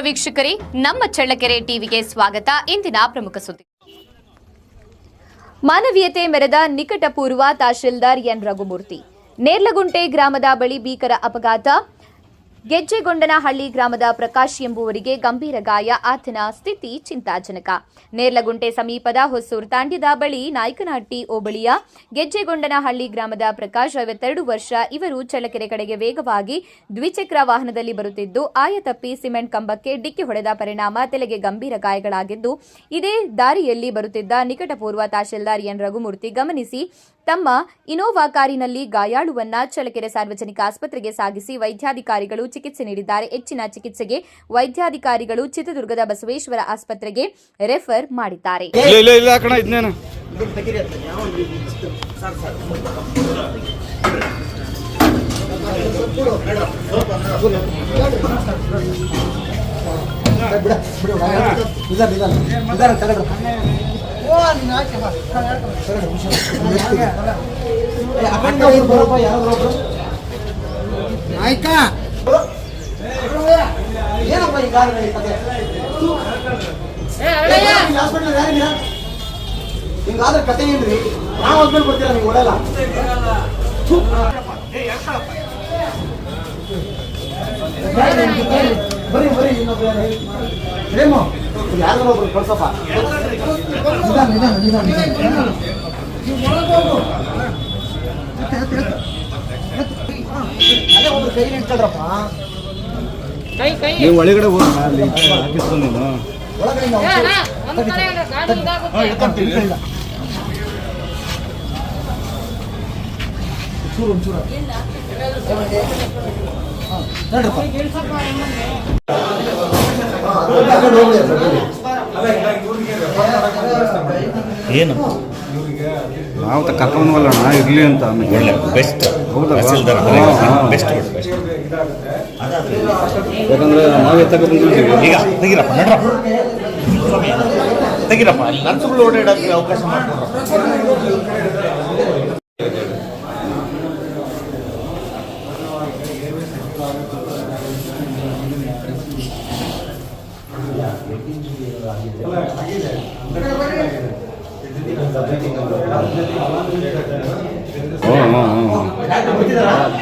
ವೀಕ್ಷಕರೇ, ನಮ್ಮ ಚಳ್ಳಕೆರೆ ಟಿವಿಗೆ ಸ್ವಾಗತ. ಇಂದಿನ ಪ್ರಮುಖ ಸುದ್ದಿ. ಮಾನವೀಯತೆ ಮೆರೆದ ನಿಕಟಪೂರ್ವ ತಹಶೀಲ್ದಾರ್ ಎನ್ ರಘುಮೂರ್ತಿ. ನೇರ್ಲಗುಂಟೆ ಗ್ರಾಮದ ಬಳಿ ಭೀಕರ ಅಪಘಾತ. ಗೆಜ್ಜೆಗೊಂಡನಹಳ್ಳಿ ಗ್ರಾಮದ ಪ್ರಕಾಶ್ ಎಂಬುವರಿಗೆ ಗಂಭೀರ ಗಾಯ. ಆತನ ಸ್ಥಿತಿ ಚಿಂತಾಜನಕ. ನೇರ್ಲಗುಂಟೆ ಸಮೀಪದ ಹೊಸೂರು ತಾಂಡ್ಯದ ಬಳಿ ನಾಯಕನಹಟ್ಟಿ ಓಬಳಿಯ ಗೆಜ್ಜೆಗೊಂಡನಹಳ್ಳಿ ಗ್ರಾಮದ ಪ್ರಕಾಶ್ ಐವತ್ತೆರಡು ವರ್ಷ. ಇವರು ಚಳ್ಳಕೆರೆ ಕಡೆಗೆ ವೇಗವಾಗಿ ದ್ವಿಚಕ್ರ ವಾಹನದಲ್ಲಿ ಬರುತ್ತಿದ್ದು ಆಯತಪ್ಪಿ ಸಿಮೆಂಟ್ ಕಂಬಕ್ಕೆ ಡಿಕ್ಕಿ ಹೊಡೆದ ಪರಿಣಾಮ ತಲೆಗೆ ಗಂಭೀರ ಗಾಯಗಳಾಗಿದ್ದು, ಇದೇ ದಾರಿಯಲ್ಲಿ ಬರುತ್ತಿದ್ದ ನಿಕಟಪೂರ್ವ ತಹಶೀಲ್ದಾರ್ ಎನ್ ರಘುಮೂರ್ತಿ ಗಮನಿಸಿ ತಮ್ಮ ಇನೋವಾ ಕಾರಿನಲ್ಲಿ ಗಾಯಾಳುವನ್ನ ಚಳ್ಳಕೆರೆ ಸಾರ್ವಜನಿಕ ಆಸ್ಪತ್ರೆಗೆ ಸಾಗಿಸಿ ವೈದ್ಯಾಧಿಕಾರಿಗಳು ಚಿಕಿತ್ಸೆ ನೀಡಿದ್ದಾರೆ. ಹೆಚ್ಚಿನ ಚಿಕಿತ್ಸೆಗೆ ವೈದ್ಯಾಧಿಕಾರಿಗಳು ಚಿತ್ರದುರ್ಗದ ಬಸವೇಶ್ವರ ಆಸ್ಪತ್ರೆಗೆ ರೆಫರ್ ಮಾಡಿದ್ದಾರೆ. ಆಯ್ಕ ಏನಪ್ಪ ಈ ಗಾಡಿ ಈ ಕತೆ? ಈ ಹಾಸ್ಪಿಟಲ್ ಯಾರಿದ್ದೀರಾ? ಹಿಂಗಾದ್ರೆ ಕತೆ ಏನ್ರಿ ನಾವು ಹೋದ್ಮೇಲೆ ಬರ್ತೀರಾ ನೀವು ಓಡಲ್ಲ ಬರೀ ಬರೀ ಇನ್ನೊಬ್ಬ? ಪ್ರೇಮು ಯಾರು ಒಬ್ರು ಕಳ್ಸಪ್ಪ ನೀವು ಹೋಗು. ಅದೇ ಒಬ್ರು ಕೈ ನಿಂತ್ಕೊಳ್ರಪ್ಪ ಒಳಗಡೆ ಹೋಗೋಣ ಅಲ್ಲಿ ಹಾಕಿಸ್ತು ನೀನು ಒಳಗಡೆ ನಾವು ತೆಗಿತೀವಿ. ಇಲ್ಲ. ಚೂರು ಒಂಚೂರು ಹಾ, ನಡ್ರಪ್ಪ. ಏನು? ನಾವು ತ ಕರ್ಕೊಂಡ್ವಲ್ಲಣ್ಣ ಇರ್ಲಿ ಅಂತ ಒಳ್ಳೆ ಬೆಸ್ಟ್. ಬೆಸ್ಟ್ ಯಾಕಂದ್ರೆ ನಾವೇ ಬಂದಿದ್ದೀವಿ. ಈಗ ತೆಗಿರಪ್ಪ ನಡ್ರಪ್ಪ. ತೆಗಿರಪ್ಪ. ಅಲ್ಲಿ ನರ್ಸುಗಳು ಓಡಾಡೋಕ್ಕೆ ಅವಕಾಶ ಮಾಡ್ಕೊಡ್ರಪ್ಪ. ಹ್ಞೂ ಹ್ಞೂ ಹ್ಞೂ